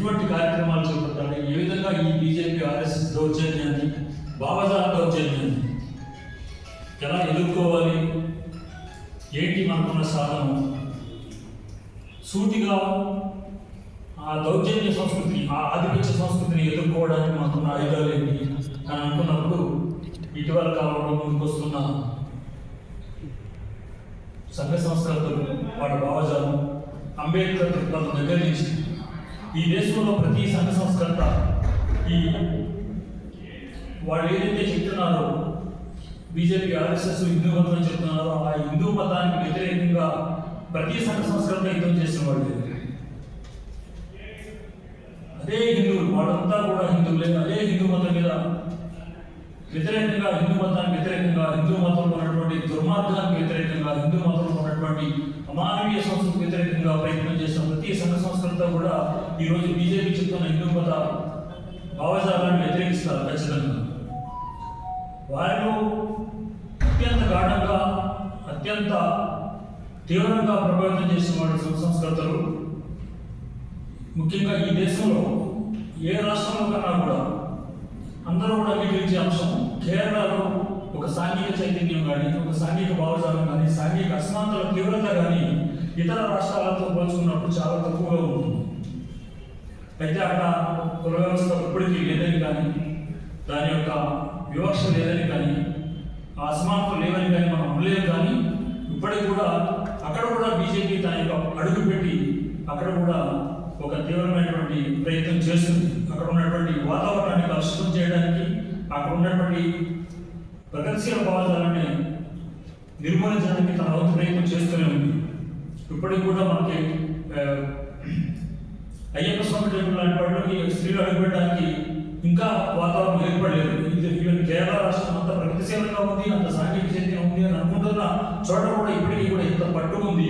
ఎటువంటి కార్యక్రమాలు చేపట్టాలి. ఏ విధంగా ఈ బీజేపీ ఆర్ఎస్ఎస్ దౌర్జన్యాన్ని భావజాల దౌర్జన్యాన్ని ఎలా ఎదుర్కోవాలి? ఏంటి మనకున్న సాధనము? సూటిగా ఆ దౌర్జన్య సంస్కృతిని ఆ ఆధిపత్య సంస్కృతిని ఎదుర్కోవడానికి మనకున్న ఆయుధాలు ఏంటి? అని అనుకున్నప్పుడు ఇటీవల కాలంలో ముందుకొస్తున్న సంఘ సంస్థలతో వాటి భావజాలం అంబేద్కర్ దృక్పథం దగ్గర నుంచి ఈ దేశంలో ప్రతి సంఘ సంస్కర్త ఈ వాళ్ళు ఏదైతే చెప్తున్నారో బీజేపీ ఆర్ఎస్ఎస్ హిందూ మతం చెప్తున్నారో ఆ హిందూ మతానికి వ్యతిరేకంగా ప్రతి సంఘ సంస్కరణ యుద్ధం చేసిన వాళ్ళు అదే హిందువులు వాళ్ళంతా కూడా హిందువులే. అదే హిందూ మతం మీద వ్యతిరేకంగా హిందూ మతానికి వ్యతిరేకంగా హిందూ మతంలో ఉన్నటువంటి దుర్మార్గానికి వ్యతిరేకంగా హిందూ మతంలో ఉన్నటువంటి అమానవీయ సంస్థకు వ్యతిరేకంగా ప్రయత్నం చేసిన ప్రతి సంఘ సంస్కృత కూడా ఈరోజు బీజేపీ చెప్తున్న హిందూ పద భావజాలను వ్యతిరేకిస్తారు ఖచ్చితంగా. వారిలో అత్యంత గాఢంగా అత్యంత తీవ్రంగా ప్రభావితం చేసిన వాడు ముఖ్యంగా ఈ దేశంలో ఏ రాష్ట్రంలో కన్నా కూడా అందరూ కూడా అంగీకరించే అంశం కేరళలో ఒక సాంఘిక చైతన్యం కానీ ఒక సాంఘిక భావజాలం కానీ సాంఘిక అసమానతల తీవ్రత కానీ ఇతర రాష్ట్రాలతో పోల్చుకున్నప్పుడు చాలా తక్కువగా ఉంటుంది. అయితే అక్కడ కుల వ్యవస్థ ఇప్పటికీ లేదని కానీ దాని యొక్క వివక్ష లేదని కానీ అసమానత లేవని కానీ మనం అనలేము కానీ ఇప్పటికి కూడా అక్కడ కూడా బీజేపీ తన యొక్క అడుగు పెట్టి అక్కడ కూడా ఒక తీవ్రమైనటువంటి ప్రయత్నం చేస్తుంది. అక్కడ ఉన్నటువంటి వాతావరణాన్ని కలుషితం చేయడానికి అక్కడ ఉన్నటువంటి ప్రగతిశీల భావాలని నిర్మూలించడానికి తన వంతు ప్రయత్నం చేస్తూనే ఉంది. ఇప్పటికి కూడా మనకి అయ్యప్ప స్వామి టెంపుల్ లాంటి వాటికి స్త్రీలు అడుగుపెట్టడానికి ఇంకా వాతావరణం ఏర్పడలేదు. ఇది ఈవెన్ కేరళ రాష్ట్రం అంత ప్రగతిశీలంగా ఉంది అంత సాంఘిక చైతన్యం ఉంది అని అనుకుంటున్న చోట కూడా ఇప్పటికీ కూడా ఇంత పట్టు ఉంది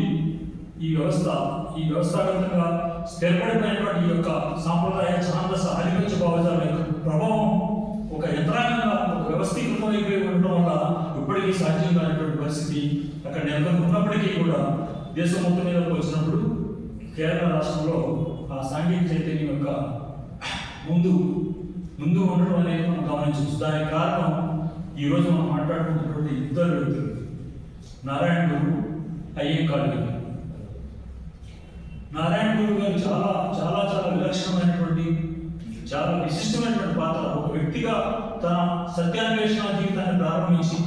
ఈ వ్యవస్థ. ఈ వ్యవస్థాగతంగా స్థిరపడిపోయినటువంటి ఈ యొక్క సాంప్రదాయ ఛాందస ఆధిపత్య భావజాల యొక్క ప్రభావం ఒక యంత్రాంగంగా ఒక వ్యవస్థీకృతమైపోయి ఉండటం వల్ల ఇప్పటికీ సాధ్యం కానటువంటి పరిస్థితి అక్కడ నెలకొని ఉన్నప్పటికీ కూడా దేశం మొత్తం మీద వచ్చినప్పుడు కేరళ రాష్ట్రంలో ఆ చైతన్యం యొక్క ముందు ముందు ఉండడం అనేది మనం గమనించవచ్చు. దానికి కారణం ఈరోజు మనం మాట్లాడుకుంటున్నటువంటి ఇద్దరు వ్యక్తులు. నారాయణ గురువు అయ్యే కాళ్ళు నారాయణ గురువు గారు చాలా చాలా చాలా విలక్షణమైనటువంటి చాలా విశిష్టమైనటువంటి పాత్ర. ఒక వ్యక్తిగా తన సత్యాన్వేషణ జీవితాన్ని ప్రారంభించి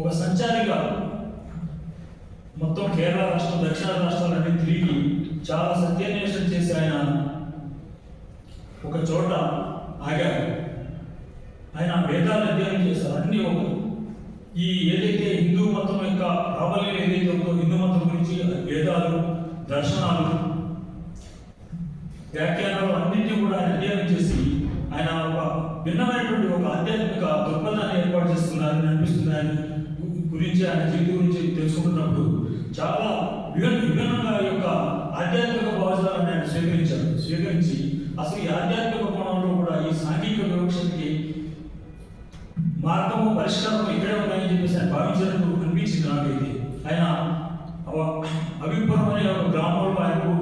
ఒక సంచారిగా మొత్తం కేరళ రాష్ట్రం దక్షిణ చాలా సత్యాన్వేషణ చేసి ఆయన ఒక చోట ఆగారు. ఆయన వేదాలు అధ్యయనం చేశారు. అన్ని ఒక ఈ ఏదైతే హిందూ మతం యొక్క ప్రాబల్యం ఏదైతే ఉందో హిందూ మతం గురించి వేదాలు దర్శనాలు వ్యాఖ్యానాలు అన్నింటినీ కూడా ఆయన అధ్యయనం చేసి ఆయన ఒక భిన్నమైనటువంటి ఒక ఆధ్యాత్మిక దృక్పథాన్ని ఏర్పాటు చేస్తున్నారని అనిపిస్తుంది. ఆయన గురించి ఆయన జీవితం గురించి తెలుసుకుంటున్నప్పుడు చాలా విభిన్న విభిన్నంగా ఆధ్యాత్మిక భావజాలాన్ని ఆయన స్వీకరించారు స్వీకరించి అసలు ఈ ఆధ్యాత్మిక కోణంలో కూడా ఈ సాంఘిక వివక్షకి మార్గము పరిష్కారం ఇక్కడే ఉన్నాయని చెప్పేసి ఆయన భావించినట్టు అనిపించింది నాకైతే. ఆయన అభిపురం అనే ఒక గ్రామంలో ఆయనకు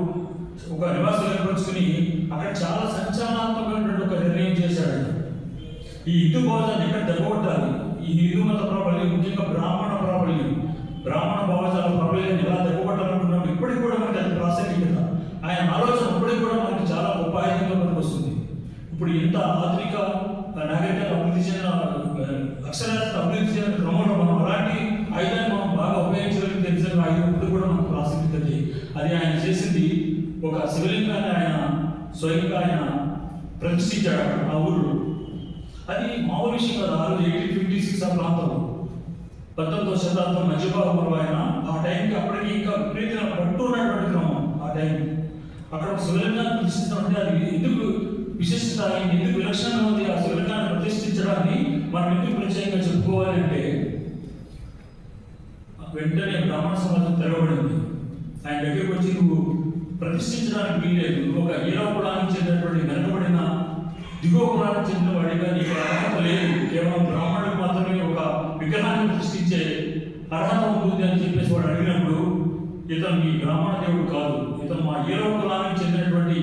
ఒక నివాసం ఏర్పరచుకుని అక్కడ చాలా సంచలనాత్మకమైనటువంటి ఒక నిర్ణయం చేశాడు. ఈ హిందూ భావజాన్ని ఎక్కడ దెబ్బకొట్టాలి ఈ హిందూ మత ప్రాబల్యం ముఖ్యంగా బ్రాహ్మణ ప్రాబల్యం. బ్రాహ్మణ భావజాల ప్రాబల్యాన్ని ఎలా దెబ్బకొట్టాలనుకున్నాం ఇప్పటికి కూడా మనకి అది ప్రాసంగికత ఆయన ఆలోచన ఇప్పటికి కూడా మనకి చాలా గొప్ప ఆయుధంగా మనకు వస్తుంది ఇప్పుడు ఎంత ఆధునిక నాగరికత అభివృద్ధి చెందిన ఆ, అక్షరాస్యత అభివృద్ధి చెందిన క్రమంలో మనం అలాంటి ఆయుధాన్ని మనం బాగా ఉపయోగించగలిగితే తెలిసిన ఆయుధం ఇప్పుడు కూడా మనకు ప్రాసంగికత అది ఆయన చేసింది ఒక శివలింగాన్ని ఆయన స్వయంగా ఆయన ప్రతిష్ఠించాడు ఆ ఊళ్ళో అది మామూలు విషయం కాదు ఆ రోజు ఎయిటీన్ ఫిఫ్టీ సిక్స్ ఆ ప్రాంతంలో పంతొమ్మిదవ శతాబ్దం మధ్యభాగంలో ఆయన ఆ టైంకి అప్పటికి ఇంకా విపరీతంగా పట్టు ఉన్నటువంటి క్రమం ఆ టైంకి. అక్కడ ఒక శివలింగాన్ని ప్రతిష్ఠిస్తామంటే అది ఎందుకు విశిష్టత ఆయన ఎందుకు విలక్షణంగా ఉంది? ఆ సులభాన్ని ప్రతిష్ఠించడాన్ని మనం ఎందుకు ప్రత్యేకంగా చెప్పుకోవాలి అంటే వెంటనే బ్రాహ్మణ సమాజం తెరవబడింది. ఆయన దగ్గరికి వచ్చి నువ్వు ప్రతిష్ఠించడానికి వీల్లేదు. నువ్వు ఒక హీరో కులానికి చెందినటువంటి వెనకబడిన దిగువ కులానికి చెందిన వాడిగా నీకు అర్హత లేదు. కేవలం బ్రాహ్మణులకు మాత్రమే ఒక విగ్రహాన్ని ప్రతిష్ఠించే అర్హత ఉంటుంది అని చెప్పేసి వాడు అడిగినప్పుడు ఇతను మీ బ్రాహ్మణ దేవుడు కాదు. ఇతను మా ఏడవ కులానికి చెందినటువంటి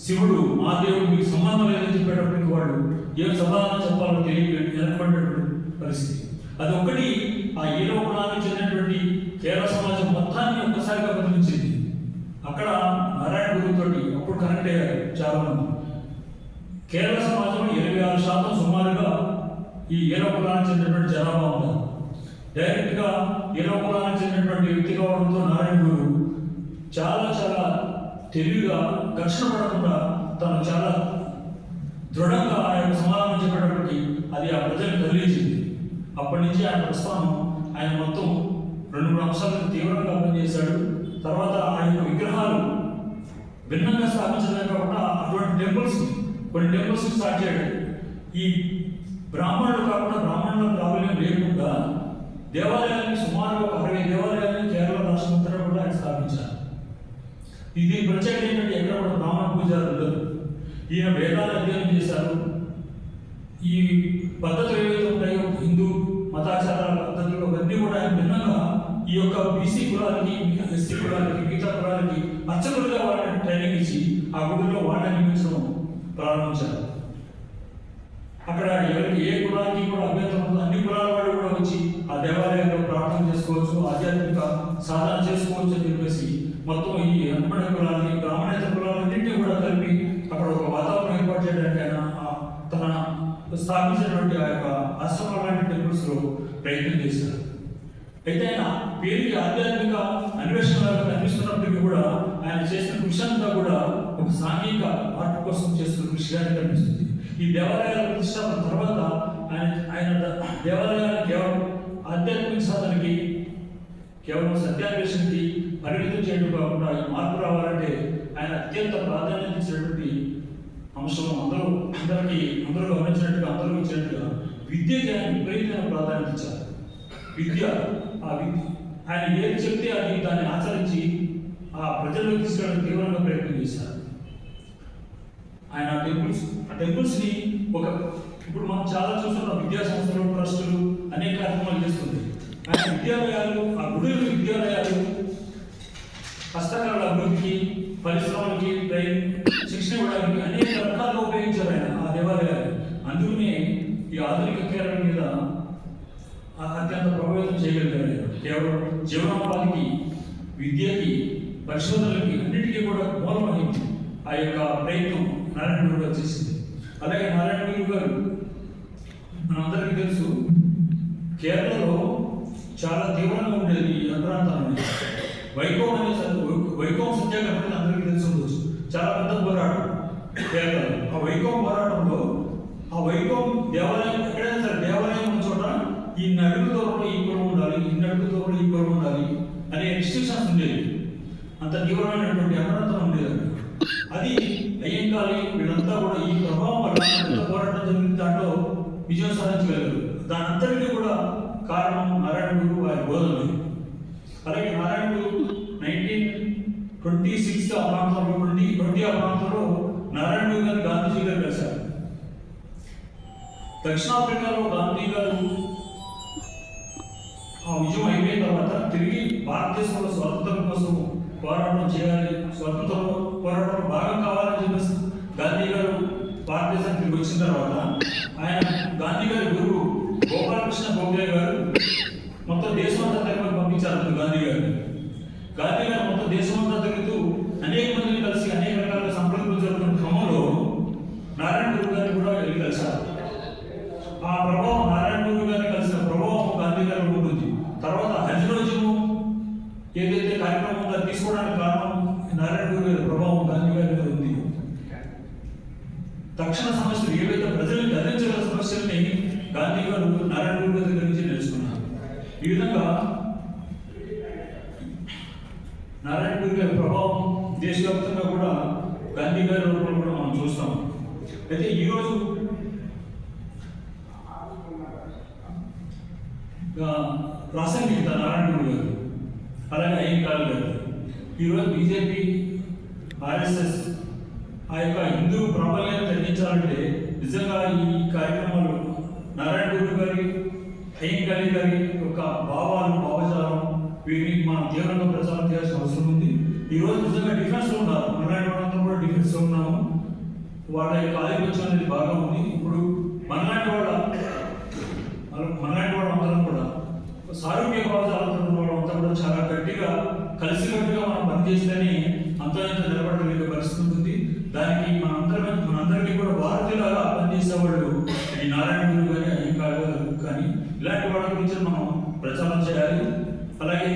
శివుడు మా దేవుడు మీకు సంబంధం లేదని చెప్పేటప్పటికి వాడు ఏం సమాధానం చెప్పాలో తెలియ వెనకబడినటువంటి పరిస్థితి. అది ఒకటి ఆ ఏడవ కులానికి చెందినటువంటి కేరళ సమాజం మొత్తాన్ని ఒక్కసారిగా బదిలించింది అక్కడ నారాయణ గురుతోటి అప్పుడు కనెక్ట్ అయ్యారు చాలా మంది కేరళ సమాజంలో ఇరవై ఆరు శాతం సుమారుగా ఈ ఏడవ కులానికి చెందినటువంటి జనాభా ఉన్నారు డైరెక్ట్గా ఏడవ కులానికి చెందినటువంటి వ్యక్తి కావడంతో నారాయణ గురు చాలా తెలివిగా ఘర్షణ పడకుండా తను చాలా దృఢంగా ఆ యొక్క సమాధానం చెప్పేటప్పటికి అది ఆ ప్రజలకు తగిలించింది. అప్పటి నుంచి ఆయన ప్రస్థానం ఆయన మొత్తం రెండు మూడు అంశాలకు తీవ్రంగా పనిచేశాడు తర్వాత ఆ యొక్క విగ్రహాలు భిన్నంగా స్థాపించడమే కాకుండా అటువంటి టెంపుల్స్ కొన్ని టెంపుల్స్ స్టార్ట్ చేయడం. ఈ బ్రాహ్మణులు కాకుండా బ్రాహ్మణుల ప్రాబల్యం లేకుండా దేవాలయాన్ని సుమారు ఒక అరవై దేవాలయాన్ని కేరళ రాష్ట్రం అంతటా కూడా ఆయన స్థాపించారు. ఇది ప్రత్యేకత ఏంటంటే ఎక్కడ కూడా బ్రాహ్మణ పూజారులు ఈయన వేదాలు అధ్యయనం చేశారు. ఈ పద్ధతులు ఏవైతే ఉంటాయో హిందూ మతాచారాల పద్ధతులు అవన్నీ కూడా భిన్నంగా ఈ యొక్క బీసీ కులాలకి ఎస్సీ కులాలకి మిగతా కులాలకి అర్చకులుగా వాళ్ళని ట్రైనింగ్ ఇచ్చి ఆ గుడిలో వాళ్ళని నియమించడం ప్రారంభించారు. అక్కడ ఎవరికి ఏ కులానికి కూడా అభ్యంతరం ఉందో అన్ని కులాల వాళ్ళు కూడా వచ్చి ఆ దేవాలయంలో ప్రార్థన చేసుకోవచ్చు ఆధ్యాత్మిక సాధన చేసుకోవచ్చు అని లో ప్రయత్నం చేశారు. అయితే ఆయన పేరుకి ఆధ్యాత్మిక అన్వేషణ కనిపిస్తున్నప్పటికీ కూడా ఆయన చేసిన కృషి అంతా కూడా ఒక సాంఘిక మార్పు కోసం చేస్తున్న కృషిగా కనిపిస్తుంది ఈ దేవాలయాల ప్రతిష్టాపన తర్వాత ఆయన ఆయన ద- దేవాలయాలు కేవలం ఆధ్యాత్మిక సాధనకి కేవలం సత్యాన్వేషణకి పరిమితం చేయడం కాకుండా ఈ మార్పు రావాలంటే ఆయన అత్యంత ప్రాధాన్యత ఇచ్చినటువంటి అంశం అందరూ అందరికీ అందరూ గమనించినట్టుగా అందరూ ఇచ్చినట్టుగా విద్యకి ఆయన విపరీతమైన ప్రాధాన్యత ఇచ్చారు విద్య ఆ విద్య ఆయన ఏది చెప్తే అది దాన్ని ఆచరించి ఆ ప్రజల్లో తీసుకురావడం తీవ్రంగా ప్రయత్నం చేశారు. ఆయన ఆ టెంపుల్స్ ఆ టెంపుల్స్ని ఒక ఇప్పుడు మనం చాలా చూస్తున్నాం విద్యా సంస్థలు ట్రస్టులు అనేక కార్యక్రమాలు చేస్తుంది. ఆయన విద్యాలయాలు ఆ గుడులు విద్యాలయాలు హస్తకళల అభివృద్ధికి పరిశ్రమలకి ట్రైన్ శిక్షణ ఇవ్వడానికి అనేక రకాలుగా ఉపయోగించారు ఆయన ఆ దేవాలయాలు. అందుకనే ఈ ఆధునిక కేరళ మీద ఆ అత్యంత ప్రభావితం చేయగలిగారు కేవలం జీవనోపాధికి విద్యకి పరిశోధనలకి అన్నిటికీ కూడా మూలమహించి ఆ యొక్క ప్రయత్నం నారాయణ గురు గారు చేసింది. అలాగే నారాయణ గురు గారు మనందరికీ తెలుసు కేరళలో చాలా తీవ్రంగా ఉండేది ఈ ప్రాంతాన్ని వైకోం వైకోం సత్యాగ్రహం అందరికీ తెలుసు చాలా పెద్ద పోరాటం కేరళలో. ఆ వైకోం పోరాటంలో ఆ వైభవం దేవాలయం ఎక్కడైనా సరే దేవాలయం ఉన్న చోట ఈ నడుగు దూరంలో ఈ కులం ఉండాలి ఈ నడుగు దూరంలో ఈ కులం ఉండాలి అనే రిస్ట్రిక్షన్స్ ఉండేవి అంత తీవ్రమైనటువంటి అమరత్వం ఉండేది. అది అయ్యంకాలి వీళ్ళంతా కూడా ఈ ప్రభావం వల్ల పోరాటం జరిగిన దాంట్లో విజయం సాధించగలరు దాని అంతటికీ కూడా కారణం నారాయణ గురు వారి బోధనలు అలాగే Narayana Guru nineteen twenty six ఆ ప్రాంతంలో ట్వంటీ ట్వంటీ ఆ ప్రాంతంలో నారాయణ గురు గారు గాంధీజీ గారు కలిశారు. దక్షిణాఫ్రికాలో గాంధీ గారు ఆ విజయం అయిపోయిన తర్వాత తిరిగి భారతదేశంలో స్వాతంత్రం కోసం పోరాటం చేయాలి స్వాతంత్ర పోరాటంలో భాగం కావాలని చెప్పేసి గాంధీ గారు భారతదేశానికి తిరిగి వచ్చిన తర్వాత ఆయన గాంధీ గారి గురువు గోపాలకృష్ణ గోఖలే గారు మొత్తం దేశం అంతా తిరగమని పంపించారు గాంధీ గారు. గాంధీ గారు మొత్తం దేశం అంతా తిరుగుతూ అనేక మందిని కలిసి అనేక రకాల సంప్రదింపులు జరుగుతున్న క్రమంలో నారాయణ గురువు గారిని కూడా వెళ్ళి కలిశారు. ఆ ప్రభావం నారాయణ గురువు గారిని కలిసిన ప్రభావం గాంధీ గారి ఉంటుంది. తర్వాత హజ్ రోజును ఏదైతే కార్యక్రమం ఉందో తీసుకోవడానికి కారణం నారాయణ గురు గారి ప్రభావం గాంధీ గారి మీద ఉంది. తక్షణ సమస్యలు ఏవైతే ప్రజలు గదించగల సమస్యల్ని గాంధీ గారు నారాయణ గురు గారి దగ్గర నుంచి నేర్చుకున్నారు ఈ విధంగా నారాయణ గురు గారి ప్రభావం దేశవ్యాప్తంగా కూడా గాంధీ గారి రూపంలో కూడా మనం చూస్తాం. అయితే ఈరోజు ఆ, నారాయణ గారు. అలాగే అయ్యంకార్ గారు. ఈరోజు బీజేపీ ఆర్ఎస్ఎస్ ఆ యొక్క హిందూ ప్రాబల్యాన్ని తగ్గించాలంటే నిజంగా ఈ కార్యక్రమాలు నారాయణ గురు గారి అయ్యంకారి గారి యొక్క భావాలు భావజాలం వీటిని మనం తీవ్రంగా ప్రచారం చేయాల్సిన అవసరం ఉంది. ఈ రోజు నిజంగా డిఫరెన్స్ ఉన్నారు. మనలాంటి వాళ్ళంతా కూడా డిఫెన్స్ ఉన్నాము. వాళ్ళ యొక్క ఆధిపత్యం అనేది బాగా ఉంది. ఇప్పుడు మనలాంటి వాళ్ళ సారూప్య భావాలతో ఉన్న కూడా చాలా గట్టిగా కలిసికట్టుగా మనం పనిచేస్తేనే అంత ఇంత నిలబడగలిగే పరిస్థితి ఉంటుంది. దానికి మనందరం మనందరికీ కూడా భారతీయులుగా పనిచేసే వాళ్ళు ఈ నారాయణ గురు కానీ అయ్యంకార్ కానీ ఇలాంటి వాళ్ళ గురించి మనం ప్రచారం చేయాలి. అలాగే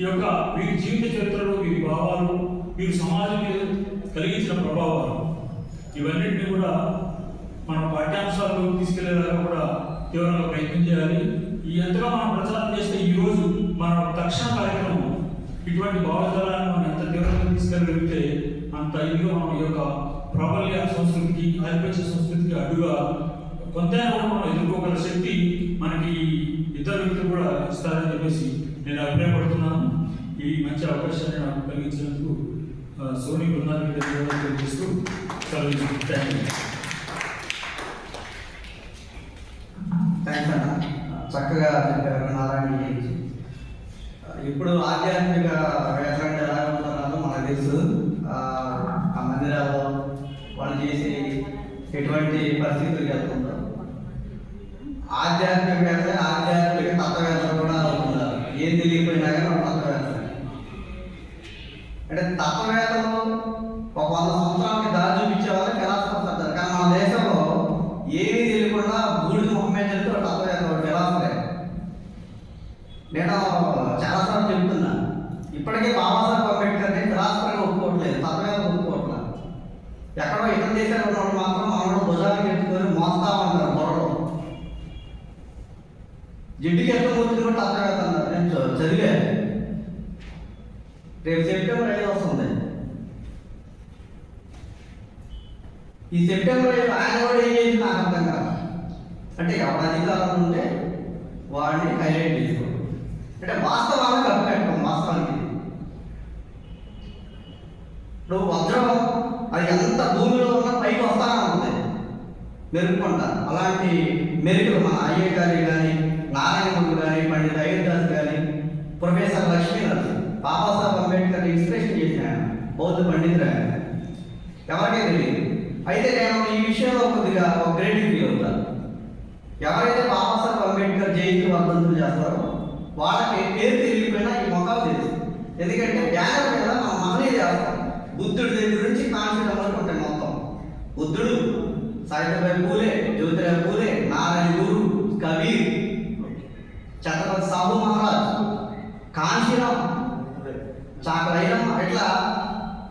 ఈ యొక్క వీరి జీవిత చరిత్రలో వీరి భావాలు వీరి సమాజం మీద కలిగించిన ప్రభావాలు ఇవన్నింటినీ కూడా మన పాఠ్యాంశాలు తీసుకెళ్ళేలాగా కూడా తీవ్రంగా ప్రయత్నం చేయాలి. ఈ ఎంతగా మనం ప్రచారం చేస్తే ఈ రోజు మన తక్షణ కార్యక్రమం ఇటువంటి భావజాలను మనం ఎంత తీవ్రంగా తీసుకెళ్ళగలిగితే అంత ఇదిగా మనం ఈ యొక్క ప్రాబల్య సంస్కృతికి ఆధిపత్య సంస్కృతికి అడ్డుగా కొంతైనా మనం ఎదుర్కోగల శక్తి మనకి ఇతర వ్యక్తులు కూడా ఇస్తారని చెప్పేసి నేను అభిప్రాయపడుతున్నాను. ఈ మంచి అవకాశాన్ని నాకు కలిగించినందుకు సోని సోనీ బృందానికి తెలియజేస్తూ సెలవు థ్యాంక్ యూ థ్యాంక్స్ అన్న చక్కగా చెప్పారు నారాయణ గురించి ఇప్పుడు ఆధ్యాత్మిక వేసండి ఎలా ఉంటున్నారో మనకు తెలుసు. ఆ మందిరాల్లో వాళ్ళు చేసే ఎటువంటి పరిస్థితులు వెళ్తుంటారు ఆధ్యాత్మికవేత్త ఆధ్యాత్మిక తత్వవేత్తలు కూడా అవుతున్నారు ఏం తెలియకపోయినా కానీ వాళ్ళు తత్వవేత్తలు అంటే తత్వవేత్తలు ఒక వంద సంవత్సరాలకి దారి చూపించే వాళ్ళు ఫిలాసఫర్స్ కానీ మన దేశం ఏమీ తెలియకుండా బూడిద మొహం మీద చెప్తే ఒక తత్వవేత్త ఒక ఫిలాసఫరే నేను చాలాసార్లు చెప్తున్నా ఇప్పటికే బాబాసాహెబ్ అంబేద్కర్ అంబేద్కర్ని రాష్ట్రంగా ఒప్పుకోవట్లేదు తత్వవేత్త ఒప్పుకోవట్లేదు. ఎక్కడో ఇతర దేశాలు ఉన్నప్పుడు మాత్రం మనలో భుజానికి ఎత్తుకొని మోస్తామన్నారు ఉంటారు జిడ్డుకి ఎంత కూర్చుని కూడా తత్వవేత్త అన్నారు నేను చ- రేపు సెప్టెంబర్ ఐదు వస్తుంది. ఈ సెప్టెంబర్ ఐదు ఆయన కూడా ఏం చేసి నాకు అర్థం కాదు. అంటే ఎవరి అధికారం ఉంటే వాడిని హైలైట్ చేసుకో అంటే వాస్తవాన్ని కప్పెట్టడం వాస్తవానికి నువ్వు వజ్రం అది ఎంత భూమిలో ఉన్న పైకి వస్తానే ఉంది మెరుపుకుంటా అలాంటి మెరుగులు మన అయ్య గారి కానీ నారాయణ గురు కానీ పండిత అయ్యదాస్ కానీ ప్రొఫెసర్ లక్ష్మీ బాబాసాహెబ్ అంబేద్కర్ ఇన్స్పిరేషన్ చేసిన బౌద్ధ పండితురాయన ఎవరికే తెలియదు. అయితే నేను ఈ విషయంలో కొద్దిగా ఒక గ్రేట్ ఫీల్ అవుతాను ఎవరైతే బాబాసాహెబ్ అంబేద్కర్ జయంతి వర్ధంతులు చేస్తారో వాళ్ళకి పేరు తెలియకపోయినా ఈ మొఖాలు తెలుసు ఎందుకంటే బ్యానర్ మీద మనం మనమే చేస్తాం? బుద్ధుడి దగ్గర నుంచి కాన్సెప్ట్ వరకు ఉంటాయి మొత్తం. బుద్ధుడు సాయిబాబా పూలే జ్యోతిరావు పూలే నారాయణ గురు కబీర్ ఛత్రపతి సాహు మహారాజ్ కాంశీరామ్ చాకలైనమ్మ ఇట్లా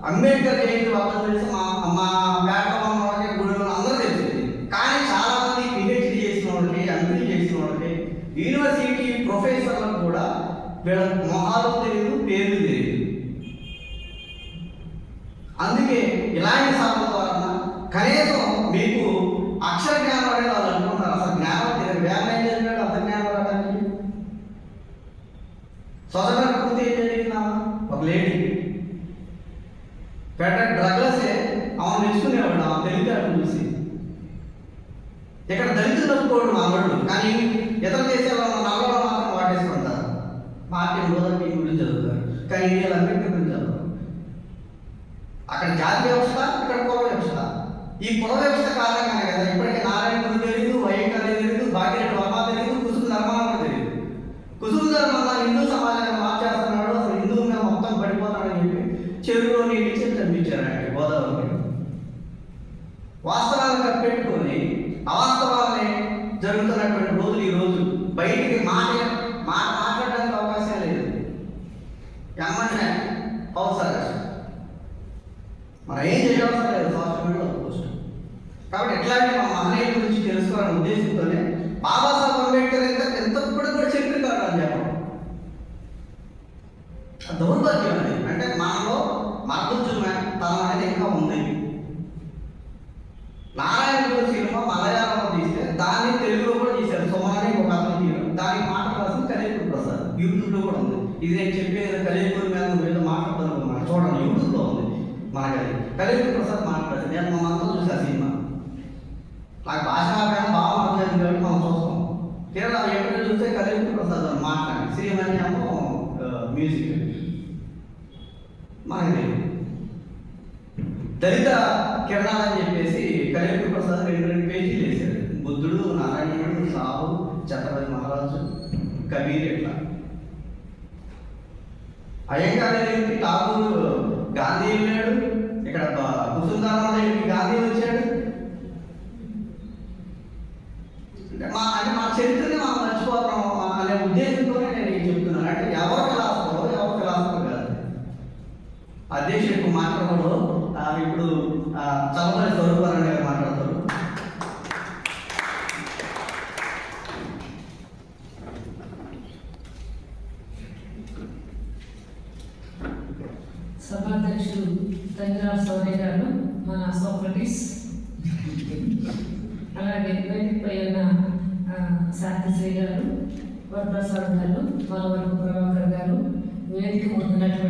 అంబేద్కర్ జయంతి వాళ్ళని తెలిసి మా మా పేటలో వాళ్ళకి ఇలాంటి సభల ద్వారా కనీసం మీకు అక్షర జ్ఞానం అనేది వాళ్ళు అనుకుంటారు అసలు జ్ఞానం తెలియదు వేరే ఏం చదివాడు? అసలు జ్ఞానం రావడానికి? చదవకపోతే ఏం జరిగిందా ఒక లేడీ. పెద్ద డ్రగ్లసే ఆమె మెచ్చుకునేవాడు ఆమె తెలివితేటలు చూసి. ఇక్కడ దళితులు ఒప్పుకోడు మా కానీ ఇతర దేశాల్లో ఉన్న మాత్రం వాటేసుకుంటారు పార్టీ లూథర్ కింగ్ గురించి చదువుతారు. కానీ ఇండియాలో అంబేద్కర్ చదువుతారు. అక్కడ జాతి వ్యవస్థ ఇక్కడ కుల వ్యవస్థ. ఈ కుల వ్యవస్థ కారణంగానే కదా ఇప్పటికీ నారాయణ గురు తెలియదు వైఎంకర్ తెలియదు భాగ్యరెడ్డి వర్మ తెలియదు కుసుమ కూడా తెలియదు కుసుమ ధర్మాల హిందూ సమాజాన్ని మార్చేస్తున్నాడు అసలు హిందువు మీద మొత్తం పడిపోతాడని చెప్పి చెరువులో నీళ్ళు చంపించారు ఆయన గోదావరి వాస్తవాలను కప్పెట్టుకొని అవాస్తవాలని జరుగుతున్నటువంటి రోజులు ఈ రోజు బయటికి మాట మాట మాట్లాడడానికి అవకాశం లేదు. MLA house arrest. మనం ఏం చేయవలసిన లేదు సోషల్ మీడియాలో పోస్ట్ కాబట్టి ఎట్లాంటి మా మహనీయుల గురించి తెలుసుకోవాలనే ఉద్దేశంతోనే బాబాసాహెబ్ అంబేద్కర్ ఎంత ఎంత కూడా కూడా చరిత్రకారుడు అని చెప్పడం దౌర్భాగ్యం అది. అంటే మనలో మర్దొచ్చు తనం అనేది ఇంకా ఉంది. నారాయణ గురు సినిమా మలయాళంలో తీస్తే దాన్ని తెలుగులో కూడా తీశారు. సుమారు ఒక అతను తీయడం. దానికి మాట రాసింది కలిపూర్ ప్రసాద్. యూట్యూబ్లో కూడా ఉంది. ఇది నేను చెప్పేది కలిపూర్ మీద నువ్వు ఏదో మాట్లాడుతున్నాను చూడండి యూట్యూబ్లో ఉంది మనకి అది కలిపూర్ ప్రసాద్ మాట్లాడేది నేను మన అంతా చూసా సినిమా నాకు భాష కానీ బాగా అర్థమైంది కాబట్టి మనం చూస్తాం కేరళ ఎక్కడ చూస్తే కలిపూర్ ప్రసాద్ అని మాట్లాడి మ్యూజిక్ మనకి దళిత కిరణాలు అని చెప్పేసి కళ్యాణ్ ప్రసాద్ రెండు రెండు పేజీలు వేశాడు. బుద్ధుడు నారాయణుడు సాహు ఛత్రపతి మహారాజు కబీర్ ఇట్లా. అయ్యంగారు ఏంటి ఠాగూర్ గాంధీ వెళ్ళాడు. ఇక్కడ బ- కుసుందారాదేవికి గాంధీ వచ్చాడు అంటే మా అంటే మా చరిత్రని మనం మర్చిపోతాం అనే ఉద్దేశంతోనే నేను ఇది చెప్తున్నాను అంటే ఎవరు ఫిలాసఫర్ ఎవరు ఫిలాసఫర్ కాదు అధ్యక్షుడు మాట్లాడడంలో ఆ, ఇప్పుడు ఆ, స్వరూపారాయణ గారు మాట్లాడతారు. సభాధ్యక్షుడు తంగిరాల సౌర్య గారు మన సోక్రటీస్. అలాగే వేదికపై ఉన్న శాంతిశ్రీ గారు వరప్రసాద్ గారు మన ప్రభాకర్ గారు వేదిక ముందున్నటువంటి